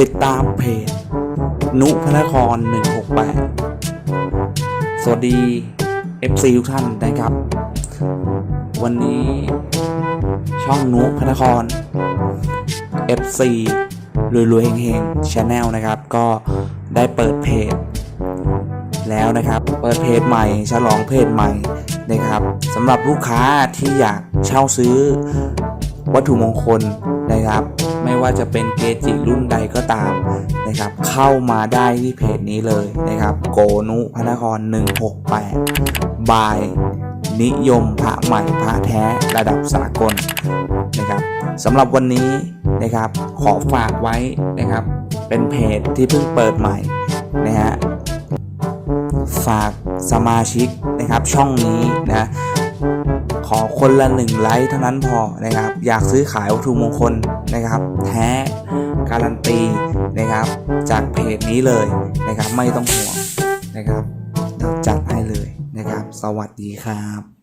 ติดตามเพจ นุพนคร 168 สวัสดี FC ทุกท่านนะครับ วันนี้ช่องนุพนคร FC รวยๆเฮงๆชาแนลนะครับ ก็ได้เปิดเพจ แล้วนะครับ เปิดเพจใหม่ ฉลองเพจใหม่นะครับสำหรับลูกค้าที่อยากเช่าซื้อวัตถุมงคลนะครับ ไม่ว่าจะเป็นเกจิรุ่นใดก็ตามนะครับ เข้ามาได้ที่เพจนี้เลยนะครับ โกนุพระนคร 168 บายนิยมพระใหม่พระแท้ระดับสากลนะครับสำหรับวันนี้นะครับขอฝากไว้นะครับ เป็นเพจที่เพิ่งเปิดใหม่นะฮะฝากสมาชิกนะครับช่องนี้นะ อคนละหนึ่งไลค์เท่านั้นพอนะครับ อยากซื้อขายวัตถุมงคลนะครับ แท้การันตีนะครับ จากเพจนี้เลยนะครับ ไม่ต้องห่วงนะครับเดี๋ยวจัดให้เลยนะครับ สวัสดีครับ